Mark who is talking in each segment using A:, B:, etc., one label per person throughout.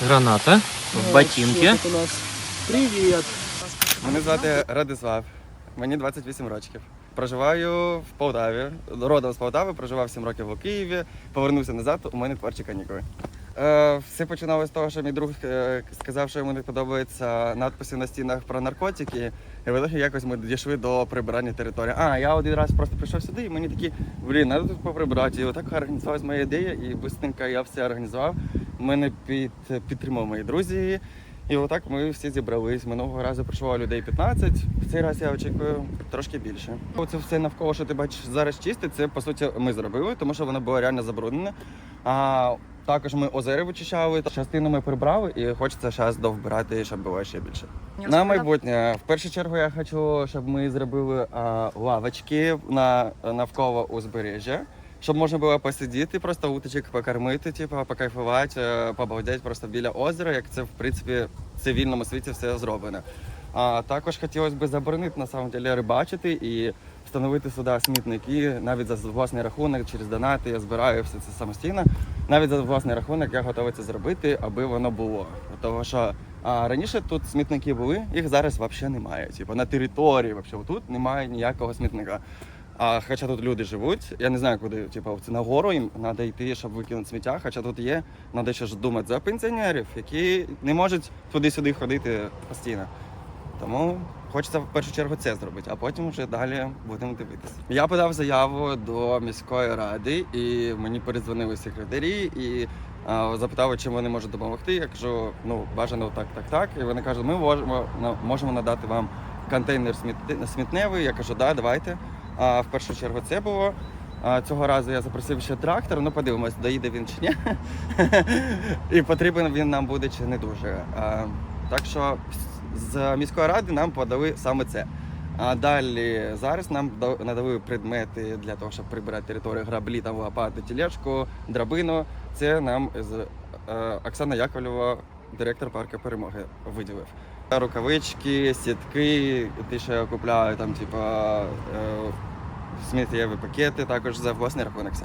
A: Граната. В ботинке.
B: Тут у нас привіт.
C: Мене звати Радислав, мені 28 років. Проживаю в Полтаві. Родом з Полтави, проживав 7 років у Києві, повернувся назад, у мене творчі канікули. Е, все починалося з того, що мій друг е, сказав, що йому не подобаються надписи на стінах про наркотики. І в якось ми дійшли до прибирання території. А, я один раз просто прийшов сюди, і мені такі, блін, треба тут поприбирати. І отак організувалась моя ідея, і быстренько я все організував. Мене під, підтримали мої друзі. І отак ми всі зібрались. Минулого разу прийшло людей 15. В цей раз я очікую трошки більше. Оце все навколо, що ти бачиш зараз чисте, це по суті ми зробили, тому що воно було реально забруднене. А також ми озери вичищали, частину ми прибрали, і хочеться зараз довбирати, щоб було ще більше. На майбутнє, в першу чергу, я хочу, щоб ми зробили а, лавочки на навколо узбережжя. Щоб можна було посидіти, просто уточок покормити, типу, покайфувати, е, побалдеть просто біля озера, як це в принципі в цивільному світі все зроблено. А також хотілося б заборонити на самом деле рибачити і встановити сюди смітники навіть за власний рахунок через донати. Я збираю все це самостійно. Навіть за власний рахунок я готовий це зробити, аби воно було. Тому що а, раніше тут смітники були, їх зараз взагалі немає. Типу на території, вообще, тут немає ніякого смітника. А хоча тут люди живуть, я не знаю, куди, типу, на гору їм треба йти, щоб викинути сміття. Хоча тут є, треба ще ж думати за пенсіонерів, які не можуть туди-сюди ходити постійно. Тому хочеться в першу чергу це зробити, а потім вже далі будемо дивитися. Я подав заяву до міської ради, і мені передзвонили секретарі і а, запитали, чим вони можуть допомогти. Я кажу, ну бажано так, так, так. І вони кажуть, ми можемо, можемо надати вам контейнер смітневий. Я кажу, да, давайте. А в першу чергу це було. Цього разу я запросив ще трактор. Ну подивимось, доїде він чи ні. І потрібен він нам буде чи не дуже. Так що з міської ради нам подали саме це. А далі зараз нам надали предмети для того, щоб прибирати територію граблі, там лопати, тележку, драбину. Це нам з е, Оксана Яковлєва, директор парку перемоги, виділив. Рукавички, сітки, те, що я купляю, там, типа, е, сміттєві пакети, також за власний рахунок. все.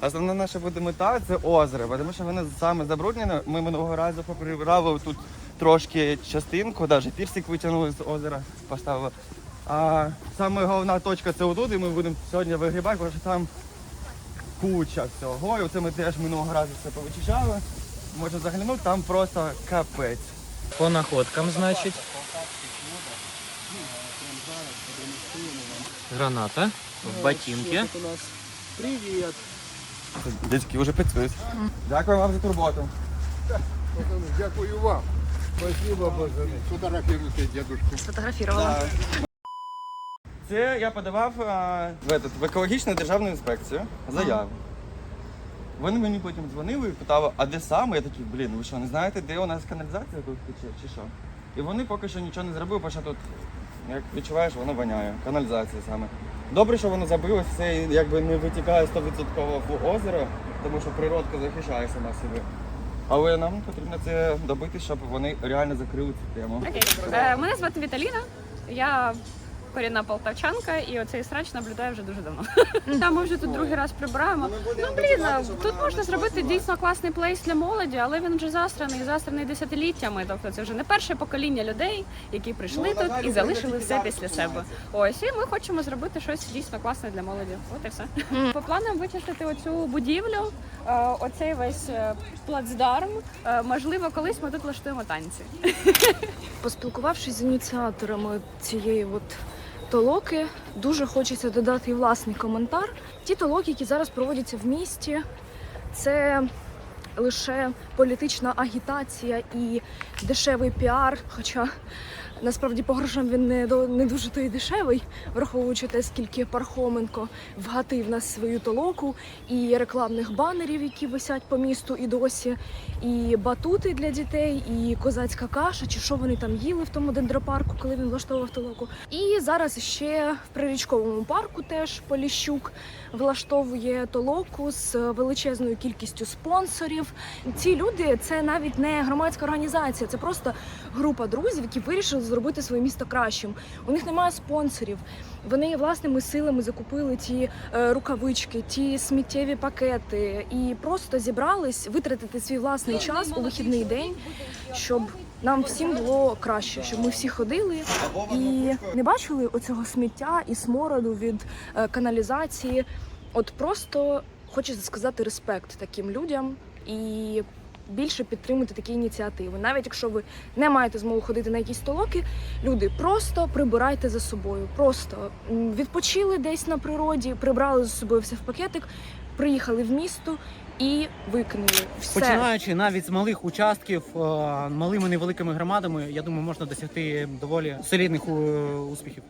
C: Основна наша буде мета це озеро, тому що воно саме забруднене. Ми минулого разу поприбирали тут трошки частинку, навіть пірсик витягнули з озера, поставили. А саме головна точка це отут, і ми будемо сьогодні вигрібати, тому що там куча всього. І оце ми теж минулого разу все повичищали. Можна заглянути, там просто капець.
A: По находкам, значит. Граната. В ботинке.
B: Тут у нас привіт.
C: Дядьки вже працюють. Дякую вам за турботу.
D: Пацаны, дякую вам. Спасибо, пацаны. Фотографируйте дедушку.
E: Сфотографировала.
C: Це я подавав а, в, этот, в екологічну державну інспекцію заяву. Вони мені потім дзвонили і питали, а де саме? Я такий, блін, ви що, не знаєте, де у нас каналізація тут тече, чи що? І вони поки що нічого не зробили, бо що тут, як відчуваєш, воно воняє. Каналізація саме. Добре, що воно забилось, все якби не витікає 100% в озеро, тому що природка захищає сама себе. Але нам потрібно це добити, щоб вони реально закрили цю тему.
E: Окей. Е, мене звати Віталіна. Я корінна полтавчанка, і оцей срач наблюдаю вже дуже давно. Та ми вже тут другий раз прибираємо. Ну блін, тут можна зробити дійсно класний плейс для молоді, але він вже застраний, застраний десятиліттями. Тобто це вже не перше покоління людей, які прийшли тут і залишили все після себе. Ось і ми хочемо зробити щось дійсно класне для молоді. От і все. По планам вичистити оцю будівлю, е, оцей весь е, плацдарм. Е, Можливо, колись ми тут влаштуємо танці.
F: Поспілкувавшись з ініціаторами цієї от толоки, дуже хочеться додати власний коментар. Ті толоки, які зараз проводяться в місті, це лише політична агітація і дешевий піар. Хоча насправді по грошам він не, до- не дуже то й дешевий, враховуючи те, скільки Пархоменко вгатив на свою толоку, і рекламних банерів, які висять по місту і досі, і батути для дітей, і козацька каша, чи що вони там їли в тому дендропарку, коли він влаштовував толоку. І зараз ще в прирічковому парку теж Поліщук влаштовує толоку з величезною кількістю спонсорів. Ці люди це навіть не громадська організація, це просто група друзів, які вирішили зробити своє місто кращим. У них немає спонсорів. Вони власними силами закупили ті е, рукавички, ті сміттєві пакети і просто зібрались витратити свій власний час у вихідний день, щоб нам всім було краще, щоб ми всі ходили і не бачили оцього сміття і смороду від е, каналізації. От просто хочеться сказати респект таким людям і більше підтримувати такі ініціативи. Навіть якщо ви не маєте змогу ходити на якісь толоки, люди просто прибирайте за собою. Просто відпочили десь на природі, прибрали за собою все в пакетик, приїхали в місто і викинули все.
G: Починаючи навіть з малих участків, е, малими невеликими громадами, я думаю, можна досягти доволі солідних е, успіхів.